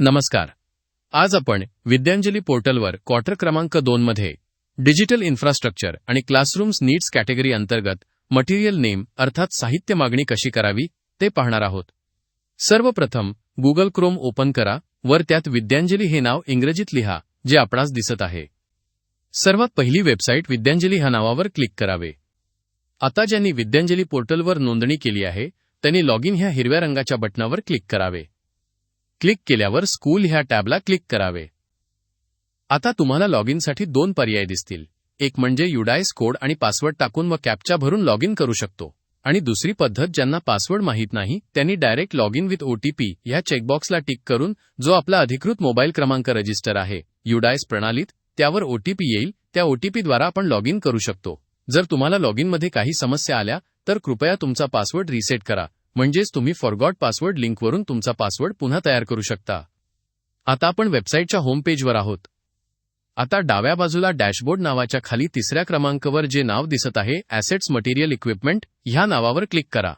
नमस्कार. आज आपण विद्यांजली पोर्टलवर क्वार्टर क्रमांक दोन मध्ये डिजिटल इन्फ्रास्ट्रक्चर आणि क्लासरूम्स नीड्स कॅटेगरी अंतर्गत मटेरियल नेम अर्थात साहित्य मागणी कशी करावी ते पाहणार आहोत. सर्वप्रथम गुगल क्रोम ओपन करा वर त्यात विद्यांजली हे नाव इंग्रजीत लिहा जे आपणास दिसत आहे. सर्वात पहिली वेबसाईट विद्यांजली ह्या नावावर क्लिक करावे. आता ज्यांनी विद्यांजली पोर्टलवर नोंदणी केली आहे त्यांनी लॉग इन ह्या हिरव्या रंगाच्या बटनावर क्लिक करावे. क्लिक केल्यावर स्कूल ह्या टॅबला क्लिक करावे. आता तुम्हाला लॉग इनसाठी दोन पर्याय दिसतील. एक म्हणजे युडायस कोड आणि पासवर्ड टाकून व कॅपचा भरून लॉग इन करू शकतो. आणि दुसरी पद्धत ज्यांना पासवर्ड माहीत नाही त्यांनी direct log in with OTP ह्या चेकबॉक्सला टिक करून जो आपला अधिकृत मोबाईल क्रमांक रजिस्टर आहे युडायस प्रणालीत त्यावर ओटीपी येईल त्या ओटीपीद्वारा आपण लॉग इन करू शकतो. जर तुम्हाला लॉग इनमध्ये काही समस्या आल्या तर कृपया तुमचा पासवर्ड रिसेट करा. म्हणजेच तुम्ही फॉरगॉट पासवर्ड लिंकवरून तुमचा पासवर्ड पुन्हा तयार करू शकता. आता आपण वेबसाईटच्या होम पेजवर आहोत. आता डाव्या बाजूला डॅशबोर्ड नावाच्या खाली तिसऱ्या क्रमांकावर जे नाव दिसत आहे ॲसेट्स मटेरियल इक्विपमेंट ह्या नावावर क्लिक करा.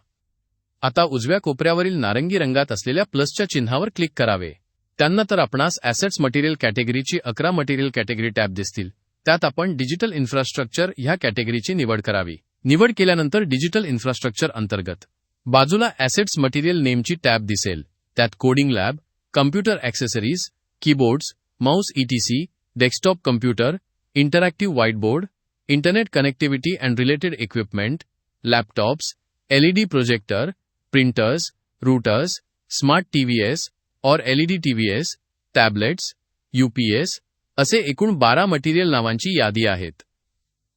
आता उजव्या कोपऱ्यावरील नारंगी रंगात असलेल्या प्लसच्या चिन्हावर क्लिक करावे. त्यांना तर आपणास ॲसेट्स मटेरियल कॅटेगरीची अकरा मटेरियल कॅटेगरी टॅब दिसतील. त्यात आपण डिजिटल इन्फ्रास्ट्रक्चर ह्या कॅटेगरीची निवड करावी. निवड केल्यानंतर डिजिटल इन्फ्रास्ट्रक्चर अंतर्गत. बाजूला ॲसेट्स मटेरियल नेमची टॅब दिसेल. त्यात coding lab computer accessories keyboards mouse ETC desktop computer interactive whiteboard internet connectivity and related equipment laptops LED projector printers routers smart TVs और एलईडी टीव्हीएस टॅबलेट्स यूपीएस असे एकूण बारा material नावांची यादी आहेत.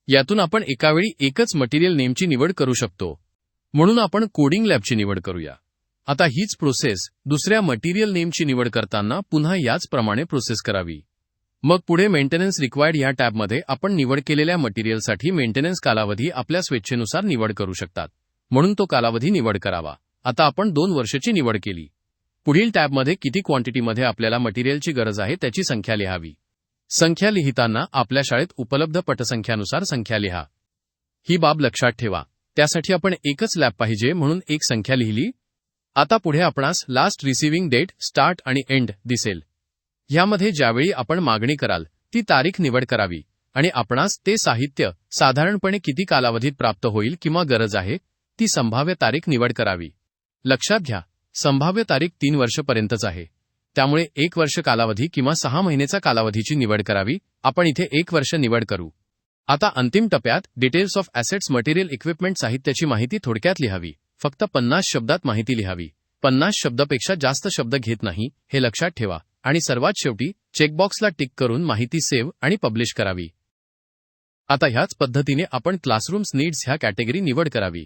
यातून आपण एकावेळी एकच मटेरियल नेमची निवड करू शकतो. म्हणून आपण कोडिंग लॅबची निवड करूया. आता हीच प्रोसेस दुसऱ्या मटेरियल नेमची निवड करताना पुन्हा याचप्रमाणे प्रोसेस करावी. मग पुढे मेंटेनन्स रिक्वायर्ड ह्या टॅबमध्ये आपण निवड केलेल्या मटेरियलसाठी मेंटेनन्स कालावधी आपल्या स्वेच्छेनुसार निवड करू शकतात. म्हणून तो कालावधी निवड करावा. आता आपण दोन वर्षाची निवड केली. पुढील टॅबमध्ये किती क्वांटिटीमध्ये आपल्याला मटेरियलची गरज आहे त्याची संख्या लिहावी. संख्या लिहिताना आपल्या शाळेत उपलब्ध पटसंख्यानुसार संख्या लिहा. ही बाब लक्षात ठेवा. त्यासाठी आपण एकच लॅब पाहिजे म्हणून एक संख्या लिहिली. आता पुढे आपणास लास्ट रिसिव्हिंग डेट स्टार्ट आणि एंड दिसेल. ह्यामध्ये ज्यावेळी आपण मागणी कराल ती तारीख निवड करावी. आणि आपणास ते साहित्य साधारणपणे किती कालावधीत प्राप्त होईल किंवा गरज आहे ती संभाव्य तारीख निवड करावी. लक्षात घ्या संभाव्य तारीख तीन वर्षपर्यंतच आहे. त्यामुळे एक वर्ष कालावधी किंवा सहा महिन्याचा कालावधीची निवड करावी. आपण इथे एक वर्ष निवड करू. आता अंतिम टप्प्यात details of assets material equipment साहित्याची माहिती थोडक्यात लिहावी. फक्त पन्नास शब्दात माहिती लिहावी. पन्नास शब्दापेक्षा जास्त शब्द घेत नाही हे लक्षात ठेवा. आणि सर्वात शेवटी चेकबॉक्सला टिक करून माहिती सेव्ह आणि पब्लिश करावी. आता ह्याच पद्धतीने आपण क्लासरूम्स नीड्स ह्या कॅटेगरी निवड करावी.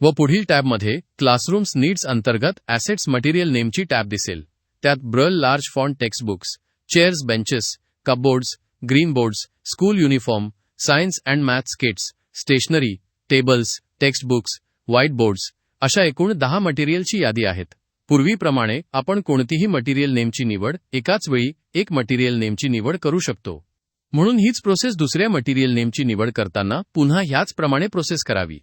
व पुढील टॅबमध्ये क्लासरूम्स नीड्स अंतर्गत ॲसेट्स मटेरियल नेमची टॅब दिसेल. त्यात braille large font textbooks chairs benches cupboards green boards school uniform science and maths kits stationery tables textbooks white boards अशा एकूण दहा मटेरियलची यादी आहेत. पूर्वीप्रमाणे आपण कोणतीही मटेरियल नेमची निवड एकाच वेळी एक मटेरियल नेमची निवड करू शकतो. म्हणून हीच प्रोसेस दुसऱ्या मटेरियल नेमची निवड करताना पुन्हा ह्याचप्रमाणे प्रोसेस करावी.